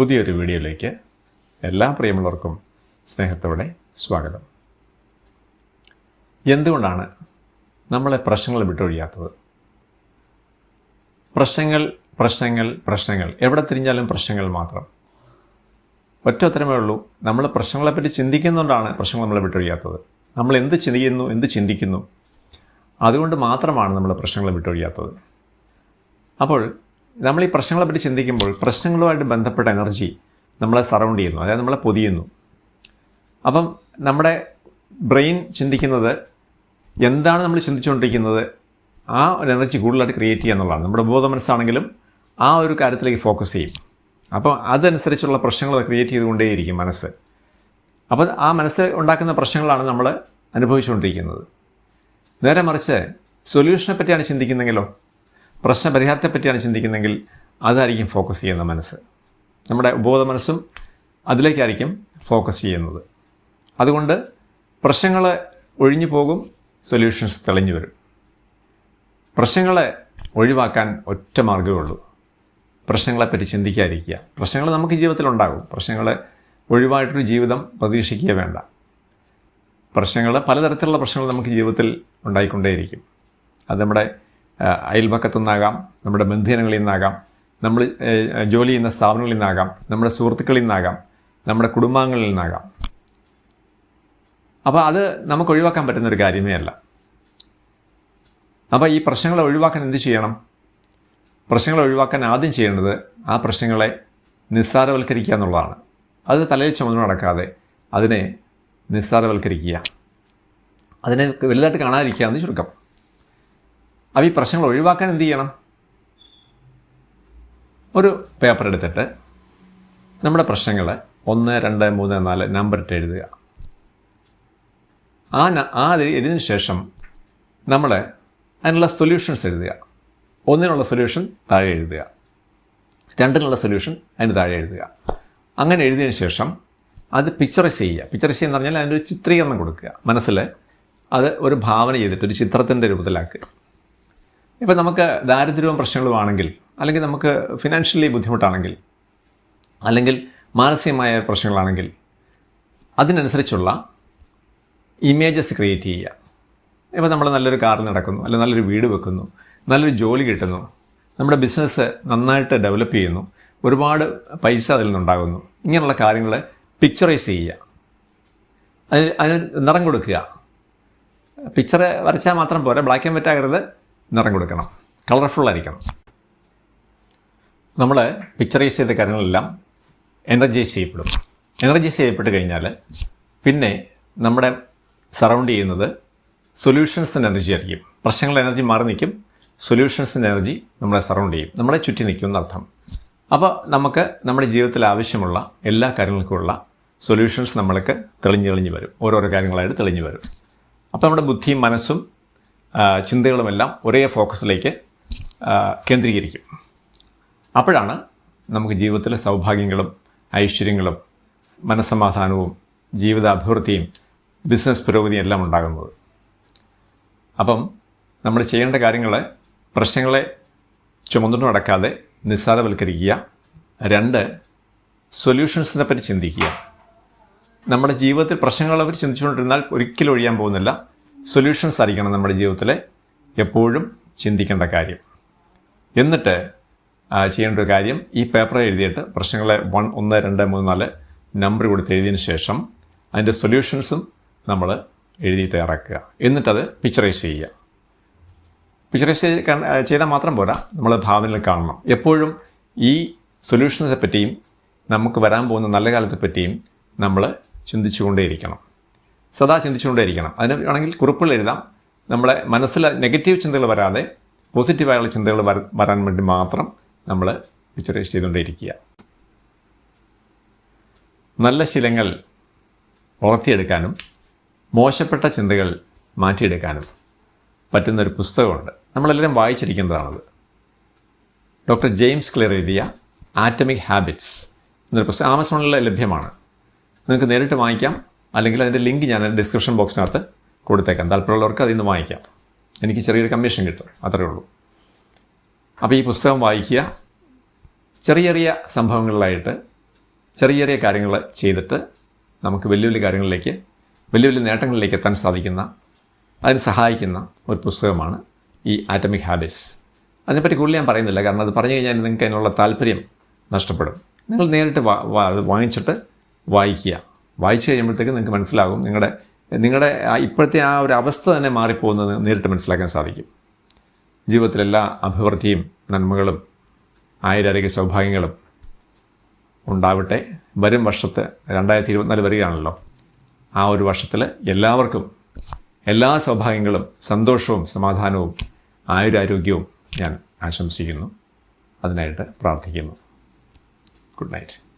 പുതിയൊരു വീഡിയോയിലേക്ക് എല്ലാ പ്രിയമുള്ളവർക്കും സ്നേഹത്തോടെ സ്വാഗതം. എന്തുകൊണ്ടാണ് നമ്മളെ പ്രശ്നങ്ങൾ വിട്ടൊഴിയാത്തത്? പ്രശ്നങ്ങൾ പ്രശ്നങ്ങൾ പ്രശ്നങ്ങൾ. എവിടെ തിരിഞ്ഞാലും പ്രശ്നങ്ങൾ മാത്രം. ഒറ്റ ഉത്തരമേ ഉള്ളൂ. നമ്മൾ പ്രശ്നങ്ങളെപ്പറ്റി ചിന്തിക്കുന്നതുകൊണ്ടാണ് പ്രശ്നങ്ങൾ നമ്മളെ വിട്ടൊഴിയാത്തത്. നമ്മൾ എന്ത് ചിന്തിക്കുന്നു എന്ത് ചിന്തിക്കുന്നു? അതുകൊണ്ട് മാത്രമാണ് നമ്മൾ പ്രശ്നങ്ങളെ വിട്ടൊഴിയാത്തത്. അപ്പോൾ നമ്മൾ ഈ പ്രശ്നങ്ങളെ പറ്റി ചിന്തിക്കുമ്പോൾ പ്രശ്നങ്ങളുമായിട്ട് ബന്ധപ്പെട്ട എനർജി നമ്മളെ സറൗണ്ട് ചെയ്യുന്നു അതായത് നമ്മളെ പൊതിയുന്നു. അപ്പം നമ്മുടെ ബ്രെയിൻ ചിന്തിക്കുന്നത് എന്താണ് നമ്മൾ ചിന്തിച്ചുകൊണ്ടിരിക്കുന്നത്? ആ ഒരു എനർജി കൂടുതലായിട്ട് ക്രിയേറ്റ് ചെയ്യുക എന്നുള്ളതാണ്. നമ്മുടെ ബോധ മനസ്സാണെങ്കിലും ആ ഒരു കാര്യത്തിലേക്ക് ഫോക്കസ് ചെയ്യും. അപ്പോൾ അതനുസരിച്ചുള്ള പ്രശ്നങ്ങൾ ക്രിയേറ്റ് ചെയ്തുകൊണ്ടേയിരിക്കും മനസ്സ്. അപ്പോൾ ആ മനസ്സ് ഉണ്ടാക്കുന്ന പ്രശ്നങ്ങളാണ് നമ്മൾ അനുഭവിച്ചുകൊണ്ടിരിക്കുന്നത്. നേരെ മറിച്ച് സൊല്യൂഷനെ പറ്റിയാണ് ചിന്തിക്കുന്നെങ്കിലോ പ്രശ്നപരിഹാരത്തെ പറ്റിയാണ് ചിന്തിക്കുന്നതെങ്കിൽ അതായിരിക്കും ഫോക്കസ് ചെയ്യുന്ന മനസ്സ്. നമ്മുടെ ഉപബോധ മനസ്സും അതിലേക്കായിരിക്കും ഫോക്കസ് ചെയ്യുന്നത്. അതുകൊണ്ട് പ്രശ്നങ്ങൾ ഒഴിഞ്ഞു പോകും സൊല്യൂഷൻസ് തെളിഞ്ഞു വരും. പ്രശ്നങ്ങളെ ഒഴിവാക്കാൻ ഒറ്റ മാർഗമേ ഉള്ളൂ. പ്രശ്നങ്ങളെപ്പറ്റി ചിന്തിക്കാതിരിക്കുക. പ്രശ്നങ്ങൾ നമുക്ക് ജീവിതത്തിൽ ഉണ്ടാകും. പ്രശ്നങ്ങൾ ഒഴിവായിട്ടൊരു ജീവിതം പ്രതീക്ഷിക്കുക വേണ്ട. പ്രശ്നങ്ങൾ പലതരത്തിലുള്ള പ്രശ്നങ്ങൾ നമുക്ക് ജീവിതത്തിൽ ഉണ്ടായിക്കൊണ്ടേയിരിക്കും. അത് നമ്മുടെ അയൽപക്കത്തു നിന്നാകാം നമ്മുടെ ബന്ധുജനങ്ങളിൽ നിന്നാകാം നമ്മൾ ജോലി ചെയ്യുന്ന സ്ഥാപനങ്ങളിൽ നിന്നാകാം നമ്മുടെ സുഹൃത്തുക്കളിൽ നിന്നാകാം നമ്മുടെ കുടുംബാംഗങ്ങളിൽ നിന്നാകാം. അപ്പോൾ അത് നമുക്ക് ഒഴിവാക്കാൻ പറ്റുന്നൊരു കാര്യമേ അല്ല. അപ്പോൾ ഈ പ്രശ്നങ്ങളെ ഒഴിവാക്കാൻ എന്ത് ചെയ്യണം? പ്രശ്നങ്ങളെ ഒഴിവാക്കാൻ ആദ്യം ചെയ്യേണ്ടത് ആ പ്രശ്നങ്ങളെ നിസ്സാരവൽക്കരിക്കുക എന്നുള്ളതാണ്. അത് തലയിൽ ചുമന്നു നടക്കാതെ അതിനെ നിസ്സാരവൽക്കരിക്കുക. അതിനെ വലുതായിട്ട് കാണാതിരിക്കുക എന്ന് ചുരുക്കം. അപ്പോൾ ഈ പ്രശ്നങ്ങൾ ഒഴിവാക്കാൻ എന്ത് ചെയ്യണം? ഒരു പേപ്പർ എടുത്തിട്ട് നമ്മുടെ പ്രശ്നങ്ങൾ ഒന്ന് രണ്ട് മൂന്ന് നാല് നമ്പർ ഇട്ട് എഴുതുക. ആ ആ എഴുതിയതിനു ശേഷം നമ്മൾ അതിനുള്ള സൊല്യൂഷൻസ് എഴുതുക. ഒന്നിനുള്ള സൊല്യൂഷൻ താഴെ എഴുതുക. രണ്ടിനുള്ള സൊല്യൂഷൻ അതിന് താഴെ എഴുതുക. അങ്ങനെ എഴുതിയതിന് ശേഷം അത് പിക്ചറൈസ് ചെയ്യുക. പിക്ചറൈസ് ചെയ്യുക എന്ന് പറഞ്ഞാൽ അതിന്റെ ഒരു ചിത്രീകരണം കൊടുക്കുക. മനസ്സിൽ അത് ഒരു ഭാവന ചെയ്തിട്ട് ഒരു ചിത്രത്തിന്റെ രൂപത്തിലാക്കുക. ഇപ്പം നമുക്ക് ദാരിദ്ര്യവും പ്രശ്നങ്ങളുമാണെങ്കിൽ അല്ലെങ്കിൽ നമുക്ക് ഫിനാൻഷ്യലി ബുദ്ധിമുട്ടാണെങ്കിൽ അല്ലെങ്കിൽ മാനസികമായ പ്രശ്നങ്ങളാണെങ്കിൽ അതിനനുസരിച്ചുള്ള ഇമേജസ് ക്രിയേറ്റ് ചെയ്യുക. ഇപ്പോൾ നമ്മൾ നല്ലൊരു കാറിൽ നടക്കുന്നു അല്ലെങ്കിൽ നല്ലൊരു വീട് വെക്കുന്നു നല്ലൊരു ജോലി കിട്ടുന്നു നമ്മുടെ ബിസിനസ് നന്നായിട്ട് ഡെവലപ്പ് ചെയ്യുന്നു ഒരുപാട് പൈസ അതിൽ നിന്നുണ്ടാകുന്നു ഇങ്ങനെയുള്ള കാര്യങ്ങൾ പിക്ചറൈസ് ചെയ്യുക. അതിന് അതിന് നിറം കൊടുക്കുക. പിക്ചർ വരച്ചാൽ മാത്രം പോരാ ബ്ലാക്ക് ആൻഡ് വൈറ്റ് ആകരുത്. നിറം കൊടുക്കണം. കളർഫുൾ ആയിരിക്കണം. നമ്മൾ പിക്ചറൈസ് ചെയ്ത കാര്യങ്ങളെല്ലാം എനർജൈസ് ചെയ്യപ്പെടും. എനർജൈസ് ചെയ്യപ്പെട്ട് കഴിഞ്ഞാൽ പിന്നെ നമ്മുടെ സറൗണ്ട് ചെയ്യുന്നത് സൊല്യൂഷൻസിന്റെ എനർജി ആയിരിക്കും. പ്രശ്നങ്ങളുടെ എനർജി മാറി നിൽക്കും. സൊല്യൂഷൻസിന്റെ എനർജി നമ്മളെ സറൗണ്ട് ചെയ്യും. നമ്മളെ ചുറ്റി നിൽക്കും എന്നർത്ഥം. അപ്പോൾ നമുക്ക് നമ്മുടെ ജീവിതത്തിൽ ആവശ്യമുള്ള എല്ലാ കാര്യങ്ങൾക്കുമുള്ള സൊല്യൂഷൻസ് നമ്മൾക്ക് തെളിഞ്ഞ് തെളിഞ്ഞ് വരും. ഓരോരോ കാര്യങ്ങളായിട്ട് തെളിഞ്ഞ് വരും. അപ്പോൾ നമ്മുടെ ബുദ്ധിയും മനസ്സും ചിന്തകളുമെല്ലാം ഒരേ ഫോക്കസിലേക്ക് കേന്ദ്രീകരിക്കും. അപ്പോഴാണ് നമുക്ക് ജീവിതത്തിലെ സൗഭാഗ്യങ്ങളും ഐശ്വര്യങ്ങളും മനസ്സമാധാനവും ജീവിത അഭിവൃദ്ധിയും ബിസിനസ് പുരോഗതിയും എല്ലാം ഉണ്ടാകുന്നത്. അപ്പം നമ്മൾ ചെയ്യേണ്ട കാര്യങ്ങൾ പ്രശ്നങ്ങളെ ചുമന്നു നടക്കാതെ നിസ്സാരവൽക്കരിക്കുക. രണ്ട് സൊല്യൂഷൻസിനെ പറ്റി ചിന്തിക്കുക. നമ്മുടെ ജീവിതത്തിൽ പ്രശ്നങ്ങളെ ചിന്തിച്ചുകൊണ്ടിരുന്നാൽ ഒരിക്കലും ഒഴിയാൻ പോകുന്നില്ല. സൊല്യൂഷൻസ് ആയിരിക്കണം നമ്മുടെ ജീവിതത്തിലെ എപ്പോഴും ചിന്തിക്കേണ്ട കാര്യം. എന്നിട്ട് ചെയ്യേണ്ട ഒരു കാര്യം ഈ പേപ്പർ എഴുതിയിട്ട് പ്രശ്നങ്ങളെ വൺ ഒന്ന് രണ്ട് മൂന്ന് നാല് നമ്പർ കൊടുത്ത് എഴുതിയതിന് ശേഷം അതിന്റെ സൊല്യൂഷൻസും നമ്മൾ എഴുതി തയ്യാറാക്കുക. എന്നിട്ടത് പിക്ചറൈസ് ചെയ്യുക. പിക്ചറൈസ് ചെയ്താൽ മാത്രം പോരാ നമ്മൾ ഭാവനയിൽ കാണണം. എപ്പോഴും ഈ സൊല്യൂഷൻസിനെ പറ്റിയും നമുക്ക് വരാൻ പോകുന്ന നല്ല കാലത്തെ പറ്റിയും നമ്മൾ ചിന്തിച്ചുകൊണ്ടേയിരിക്കണം. സദാ ചിന്തിച്ചുകൊണ്ടേയിരിക്കണം. അതിന് വേണമെങ്കിൽ കുറിപ്പുകൾ എഴുതാം. നമ്മളെ മനസ്സിൽ നെഗറ്റീവ് ചിന്തകൾ വരാതെ പോസിറ്റീവായുള്ള ചിന്തകൾ വര- വരാൻ വേണ്ടി മാത്രം നമ്മൾ പിക്ചറൈസ് ചെയ്തുകൊണ്ടേയിരിക്കുക. നല്ല ശീലങ്ങൾ വളർത്തിയെടുക്കാനും മോശപ്പെട്ട ചിന്തകൾ മാറ്റിയെടുക്കാനും പറ്റുന്നൊരു പുസ്തകമുണ്ട്. നമ്മളെല്ലാവരും വായിച്ചിരിക്കുന്നതാണത്. ഡോക്ടർ ജെയിംസ് ക്ലിയർ എഴുതിയ ആറ്റമിക് ഹാബിറ്റ്സ് എന്നൊരു പുസ്തകം ആമസോണിൽ ലഭ്യമാണ്. നിങ്ങൾക്ക് നേരിട്ട് വാങ്ങിക്കാം. അല്ലെങ്കിൽ അതിന്റെ ലിങ്ക് ഞാൻ ഡിസ്ക്രിപ്ഷൻ ബോക്സിനകത്ത് കൊടുത്തേക്കാം. താല്പര്യമുള്ളവർക്ക് അതിൽ നിന്ന് വാങ്ങിക്കാം. എനിക്ക് ചെറിയൊരു കമ്മീഷൻ കിട്ടും. അത്രയേ ഉള്ളൂ. അപ്പോൾ ഈ പുസ്തകം വായിക്കുക. ചെറിയ ചെറിയ സംഭവങ്ങളിലായിട്ട് ചെറിയ ചെറിയ കാര്യങ്ങൾ ചെയ്തിട്ട് നമുക്ക് വലിയ വലിയ കാര്യങ്ങളിലേക്ക് വലിയ വലിയ നേട്ടങ്ങളിലേക്ക് എത്താൻ സാധിക്കുന്ന അതിന് സഹായിക്കുന്ന ഒരു പുസ്തകമാണ് ഈ ആറ്റമിക് ഹാബിറ്റ്സ് അതിനെപ്പറ്റി കൂടുതൽ ഞാൻ പറയുന്നില്ല. കാരണം അത് പറഞ്ഞു കഴിഞ്ഞാൽ നിങ്ങൾക്ക് അതിനുള്ള താല്പര്യം നഷ്ടപ്പെടും. നിങ്ങൾ നേരിട്ട് വാങ്ങിച്ചിട്ട് വായിക്കുക. വായിച്ചു കഴിയുമ്പോഴത്തേക്ക് നിങ്ങൾക്ക് മനസ്സിലാകും. നിങ്ങളുടെ നിങ്ങളുടെ ഇപ്പോഴത്തെ ആ ഒരു അവസ്ഥ തന്നെ മാറിപ്പോകുന്നത് നേരിട്ട് മനസ്സിലാക്കാൻ സാധിക്കും. ജീവിതത്തിലെല്ലാ അഭിവൃദ്ധിയും നന്മകളും ആയിരാരോഗ്യ സൗഭാഗ്യങ്ങളും ഉണ്ടാവട്ടെ. വരും വർഷത്തെ രണ്ടായിരത്തി ഇരുപത്തിനാല് വരികയാണല്ലോ. ആ ഒരു വർഷത്തിൽ എല്ലാവർക്കും എല്ലാ സൗഭാഗ്യങ്ങളും സന്തോഷവും സമാധാനവും ആയുരാരോഗ്യവും ഞാൻ ആശംസിക്കുന്നു. അതിനായിട്ട് പ്രാർത്ഥിക്കുന്നു. Good night.